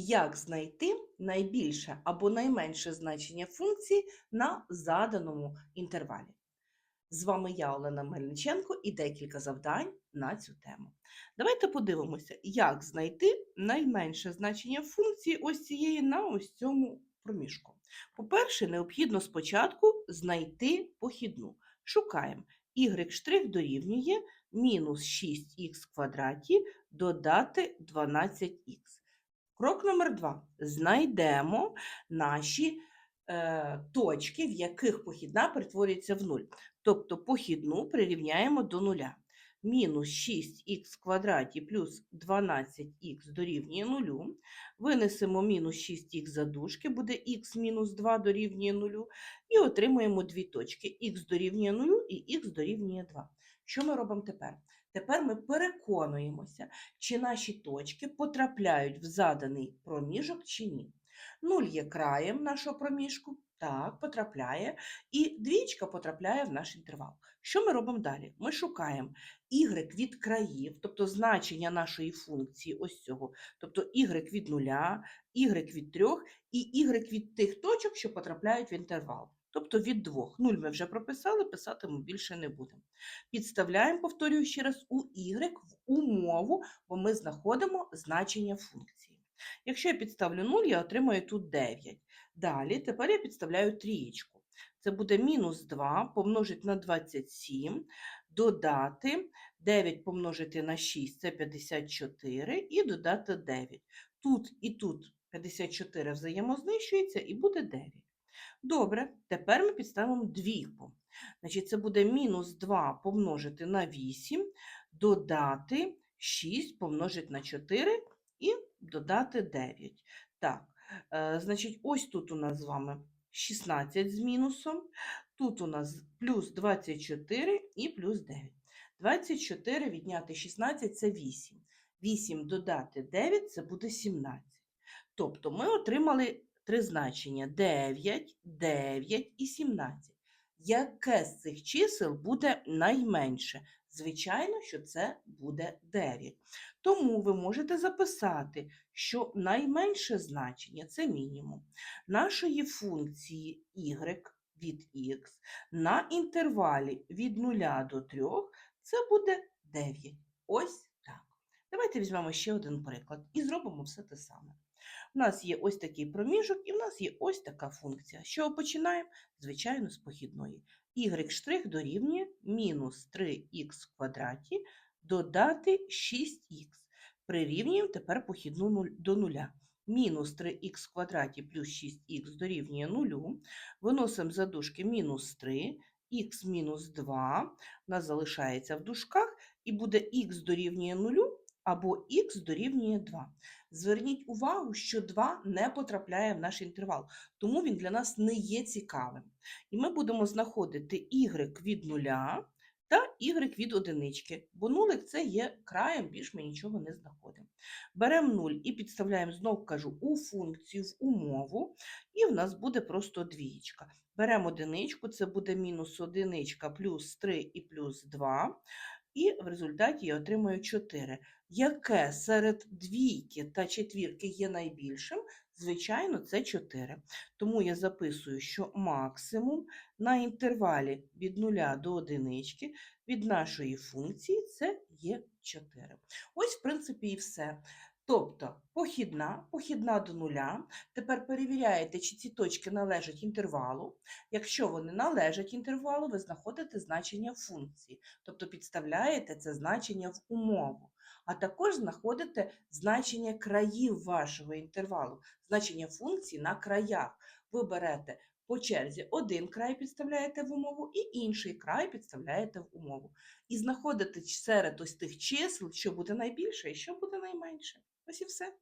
Як знайти найбільше або найменше значення функції на заданому інтервалі? З вами я, Олена Мельниченко, і декілька завдань на цю тему. Давайте подивимося, як знайти найменше значення функції ось цієї на ось цьому проміжку. По-перше, необхідно спочатку знайти похідну. Шукаємо y' дорівнює мінус 6х квадраті додати 12х. Крок номер два. Знайдемо наші е, точки, в яких похідна перетворюється в нуль. Тобто похідну прирівняємо до нуля. Мінус 6х квадраті плюс 12х дорівнює нулю. Винесемо мінус 6х за дужки, буде х мінус 2 дорівнює нулю. І отримуємо дві точки. х дорівнює нулю і х дорівнює 2. Що ми робимо тепер? Тепер ми переконуємося, чи наші точки потрапляють в заданий проміжок чи ні. Нуль є краєм нашого проміжку, так, потрапляє, і двічка потрапляє в наш інтервал. Що ми робимо далі? Ми шукаємо y від країв, тобто значення нашої функції ось цього, тобто y від нуля, y від трьох і y від тих точок, що потрапляють в інтервал. Тобто від двох. Нуль ми вже прописали, писати ми більше не будемо. Підставляємо, повторюю ще раз, у y в умову, бо ми знаходимо значення функції. Якщо я підставлю 0, я отримаю тут 9. Далі, тепер я підставляю трієчку. Це буде мінус 2 помножити на 27, додати 9 помножити на 6 це 54, і додати 9. Тут і тут 54 взаємознищується і буде 9. Добре, тепер ми підставимо двійку. Значить, це буде мінус 2 помножити на 8, додати 6 помножити на 4 і додати 9. Так, е, значить, ось тут у нас з вами 16 з мінусом, тут у нас плюс 24 і плюс 9. 24 відняти 16 це 8. 8 додати 9 це буде 17. Тобто ми отримали три значення 9, 9 і 17. Яке з цих чисел буде найменше? Звичайно, що це буде 9. Тому ви можете записати, що найменше значення це мінімум нашої функції y від x на інтервалі від 0 до 3 це буде 9. Ось так. Давайте візьмемо ще один приклад і зробимо все те саме. У нас є ось такий проміжок, і в нас є ось така функція. Чого починаємо? Звичайно, з похідної. y' дорівнює мінус 3х в квадраті додати 6х. Прирівнюємо тепер похідну до нуля. Мінус 3х в квадраті плюс 6х дорівнює нулю. Виносимо за дужки мінус 3, х мінус 2. У нас залишається в дужках, і буде х дорівнює нулю або х дорівнює 2. Зверніть увагу, що 2 не потрапляє в наш інтервал, тому він для нас не є цікавим. І ми будемо знаходити y від нуля та y від одинички, бо нулик це є краєм, більш ми нічого не знаходимо. Беремо 0 і підставляємо, знову кажу, у функцію, в умову, і в нас буде просто двієчка. Беремо одиничку, це буде мінус одиничка плюс 3 і плюс 2, і в результаті я отримую 4 яке серед двійки та четвірки є найбільшим, звичайно, це 4. Тому я записую, що максимум на інтервалі від 0 до 1 від нашої функції це є 4. Ось, в принципі, і все. Тобто похідна, похідна до нуля. Тепер перевіряєте, чи ці точки належать інтервалу. Якщо вони належать інтервалу, ви знаходите значення функції, тобто підставляєте це значення в умову а також знаходите значення країв вашого інтервалу, значення функцій на краях. Ви берете по черзі один край підставляєте в умову, і інший край підставляєте в умову. І знаходите серед ось тих чисел, що буде найбільше і що буде найменше. Ось і все.